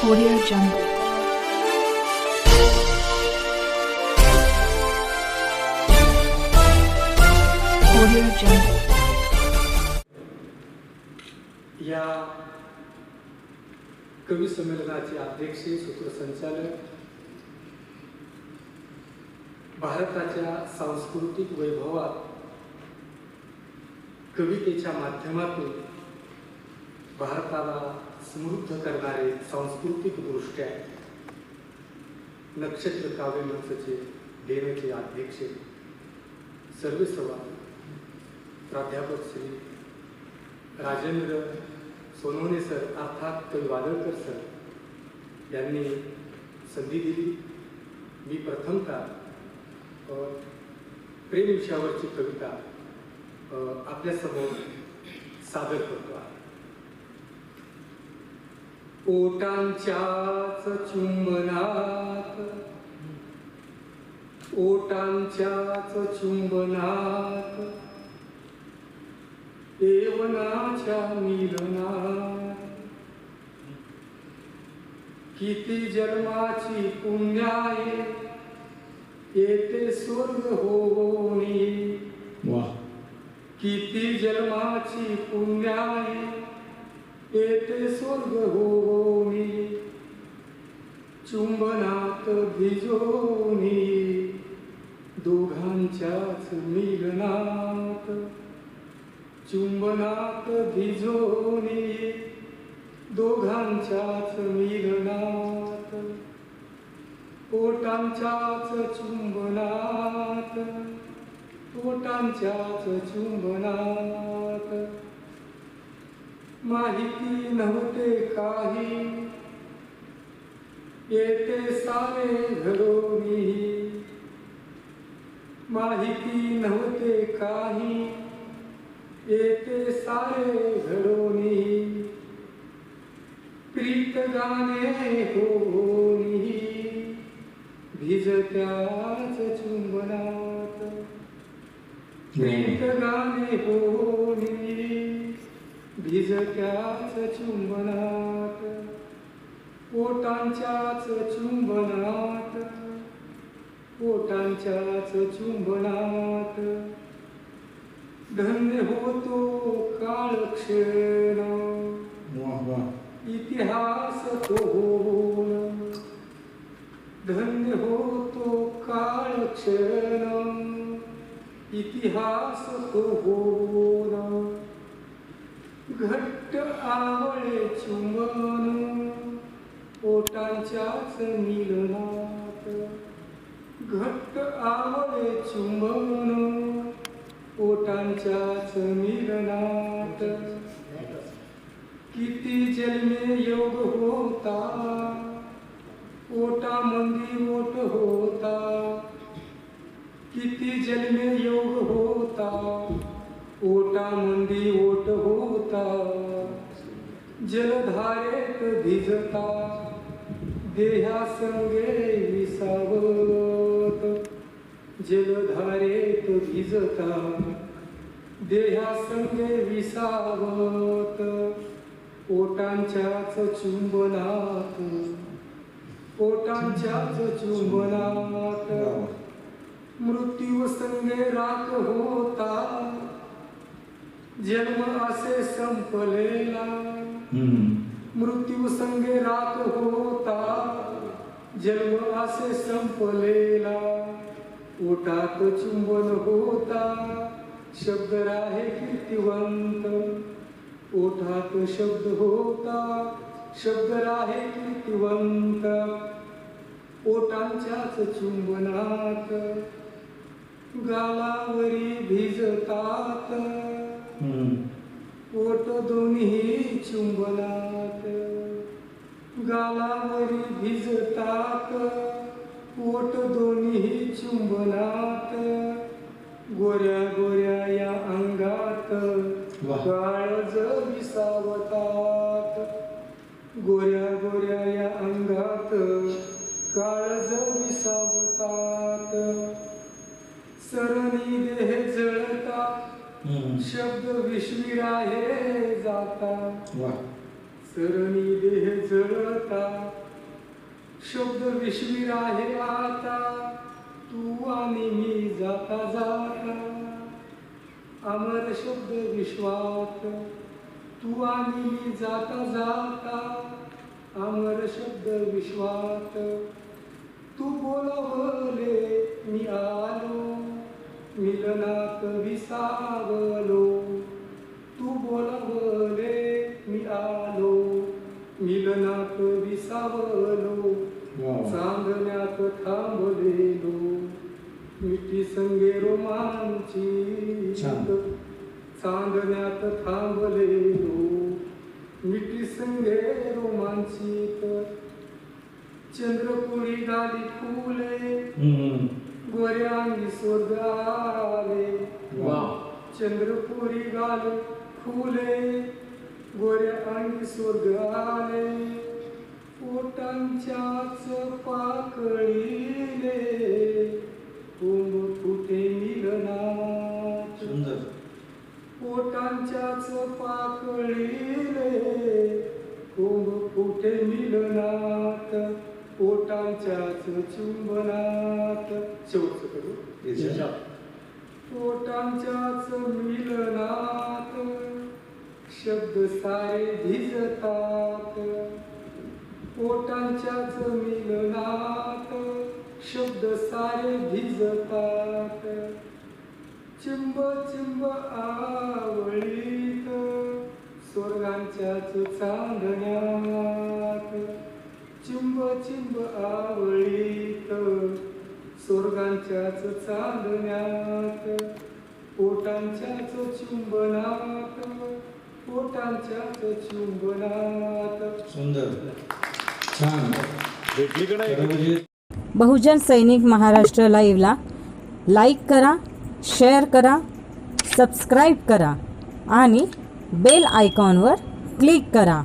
Audio Jungle. Audio Jungle. या कवी संमेलनाचे अध्यक्ष सूत्रसंचालक भारताच्या सांस्कृतिक वैभवात कवितेच्या माध्यमातून भारताला समृद्ध करणारे सांस्कृतिक दृष्ट्या नक्षत्र काव्य मंचचे देण्याचे अध्यक्ष सर्वेसवा प्राध्यापक श्री राजेंद्र सोनवणे सर अर्थात कवी वादळकर सर यांनी संधी दिली. मी प्रथमतः प्रेम विषयावरची कविता आपल्यासमोर सादर करतो आहे. ओटांच्याच चुंबनात. ओटांच्याच चुंबनात. देवनाच्या मिलनात. किती जन्माची पुण्याये येते स्वर्ग होणी किती जन्माची पुण्याये येते स्वर्ग होणी चुंबनात भिजोनी दोघांच्याच मिलनात चुंबनात भिजोनी दोघांच्याच मिलनात पोटांच्याच चुंबनात पोटांच्याच चुंबनात. माहिती नव्हते काही. येते सारे घडोनी माहिती नव्हते काही. येते सारे घडोनी प्रीत गाणे होनी भिजत्याच चुंबनात. प्रीत गाणे होनी भिजत्याच चुंबनात पोटांच्याच चुंबनात पोटांच्याच चुंबनात. धन्य होतो काळक्षण वा वा. इतिहास तो होऊन. धन्य होतो काळक्षण इतिहास तो होऊन. घट्ट आवळे चुंबन पोटांच्याच मिलनात घट्ट आवळे चुंबन पोटांच्याच मिलनात किती जन्मे योग होता? ओटामंदी ओट होता. किती जन्मे योग होता? ओटामंदी ओट होता जलधारेत भिजता देहा संगे विसावत जलधारेत भिजता देहा संगे विसावत पोटांच्याच चुंबनात पोटांच्याच चुंबनात मृत्यू संगे राख होता जन्म असे संपलेला. मृत्यू संगे राख होता। जन्म असे संपलेला। ओटात चुंबन होता। शब्द राहे कीर्तिवंत। ओठात शब्द होता। शब्द राहे कीर्तिवंत। ओटांच्याच चुंबनात। गालावरी भिजतात. ओट दोन्ही चुंबनात गालावरी भिजतात. ओट दोन्ही चुंबनात गोऱ्या गोऱ्या या अंगात शब्द विश्विराहे जाता. वा. सरणी देह जळत. शब्द विश्वीर आहे आता. तू आणि मी जाता जाता. अमर शब्द विश्वात. तू आणि मी जाता जाता. अमर शब्द विश्वात. तू बोलवले मी आलो. मिलनात विसावलो. तू बोलवले मी आलो. मिलनात विसावलो. चांदण्यात थांबलेलो. मिठी संगे रोमांची. चांदण्यात थांबलेलो. मिठी संगे रोमांचित चंद्रपुरी गाली फुले. आले वा चंद्रपुरी गाल फुले गोऱ्या अंगी स्वर्ग आले पोटांच्याच पाकळीले कुंभ फुटे मिलनात सुंदर. पोटांच्याच पाकळीले कुंभ फुटे मिलनात पोटांच्याच चुंबनात. शेवटचं करू? पोटांच्याच मिलनात शब्द सारे भिजतात. पोटांच्याच मिलनात शब्द सारे भिजतात. चिंब चिंब आवळीत. स्वर्गांच्याच चांदण्यात. चिंब चिंब आवळीत स्वर्गांच्याच चांदण्यात पोटांच्याच चुंबनात पोटांच्याच चुंबनात. सुंदर. छान. भेटली का नाही बहुजन सैनिक महाराष्ट्र लाईव्हला लाईक करा शेअर करा सबस्क्राईब करा आणि बेल आयकॉनवर क्लिक करा.